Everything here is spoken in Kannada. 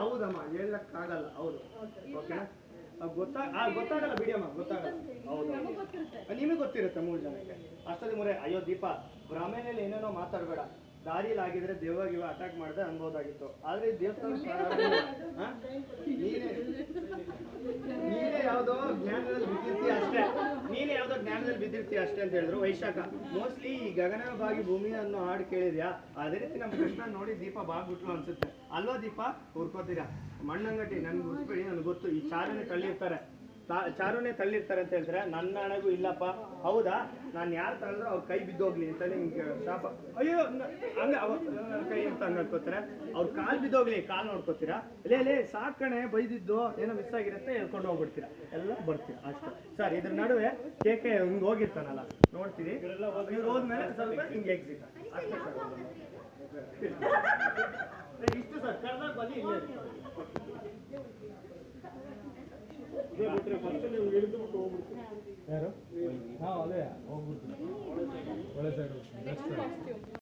ಹೌದಮ್ಮ ಹೇಳಕ್ಕಾಗಲ್ಲ ಹೌದು. ಓಕೆನಾ ಅಹ್ ಗೊತ್ತಾ ಆ ಗೊತ್ತಾಗಲ್ಲ ಬಿಡಿಯಮ್ಮ ಗೊತ್ತಾಗಲ್ಲ. ಹೌದು. ನಿಮಗೆ ಗೊತ್ತಿರುತ್ತೆ. ಮೂರು ಜನಕ್ಕೆ. ಅಷ್ಟೊಂದು ಮುರೆ ಅಯ್ಯೋ ದೀಪ ಬ್ರಾಹ್ಮಣಲ್ಲಿ ಏನೇನೋ ಮಾತಾಡಬೇಡ. ದಾರಿಯಲ್ಲಿ ಆಗಿದ್ರೆ ದೆವ್ವ ಗಿವ ಅಟ್ಯಾಕ್ ಮಾಡಿದ್ರೆ ಅನ್ಬೋದಾಗಿತ್ತು. ಆದ್ರೆ ದೇವಸ್ಥಾನ ಹಾ? ನೀನೇ ನೀನೇ ಯಾವ್ದೋ ಜ್ಞಾನದಲ್ಲಿ ಬಿದ್ದಿರ್ತೀಯ ಅಷ್ಟೇ? ನೀನೇ ಯಾವ್ದೋ ಜ್ಞಾನದಲ್ಲಿ ಬಿದ್ದಿರ್ತೀಯ ಅಷ್ಟೇ ಅಂತ ಹೇಳಿದ್ರು ವೈಶಾಖ. ಮೋಸ್ಟ್ಲಿ ಈ ಗಗನ ಬಾಗಿ ಭೂಮಿ ಅನ್ನೋ ಹಾಡು ಕೇಳಿದ್ಯಾ? ಅದೇ ರೀತಿ ನಮ್ಮ ಕೃಷ್ಣ ನೋಡಿ ದೀಪ ಬಾಗ್ಬಿಟ್ಲು ಅನ್ಸುತ್ತೆ. ಅಲ್ವಾ ದೀಪ? ಹುರ್ಕೋತೀರಾ? ಮಣ್ಣಂಗಟ್ಟಿ ನನ್ಗೆ ಹುರ್ಸ್ಬೇಡಿ, ನನ್ಗೆ ಗೊತ್ತು. ಈ ಚಾರನ್ನ ತಳ್ಳಿರ್ತಾರೆ. ಚಾರುನೇ ತಳ್ಳಿರ್ತಾರೆ ಅಂತ ಹೇಳ್ತಾರೆ. ನನ್ನ ಹಣಗೂ ಇಲ್ಲಪ್ಪ. ಹೌದಾ? ನಾನು ಯಾರು ತಳ್ಳ ಅವ್ರ ಕೈ ಬಿದ್ದೋಗ್ಲಿ ಅಂತ ನಿಮ್ಗೆ ಶಾಪ. ಅಯ್ಯೋ ಹಂಗೆ ಅವ ಕೈ ಅಂತ ಹಂಗ ಅನ್ಕೋತಾರೆ ಅವ್ರ ಕಾಲ್ ಬಿದ್ದೋಗ್ಲಿ, ಕಾಲ್ ನೋಡ್ಕೋತೀರಾ? ಲೇ ಲೇ ಸಾಕಣೆ ಬೈದಿದ್ದು, ಏನೋ ಮಿಸ್ ಆಗಿರುತ್ತೆ, ಹೇಳ್ಕೊಂಡು ಹೋಗ್ಬಿಡ್ತೀರಾ? ಎಲ್ಲ ಬರ್ತೀರಾ, ಅಷ್ಟೇ. ಸರ್, ಇದ್ರ ನಡುವೆ ಕೇಕೆ ಹಿಂಗ್ ಹೋಗಿರ್ತಾನಲ್ಲ, ನೋಡ್ತೀರಿ. ಇವ್ರು ಹೋದ್ಮೇಲೆ ಸ್ವಲ್ಪ ಹಿಂಗೆ ಎಕ್ಸಿಟ್ ಸರ್. ಇಷ್ಟು ಸರ್ ಕರ್ನಾಟಕ. ಯಾರು? ಹಾ ಅದೇ ಹೋಗ್ಬಿಡ್ತೀನಿ. ಒಳ್ಳೆ ಸೈಡ್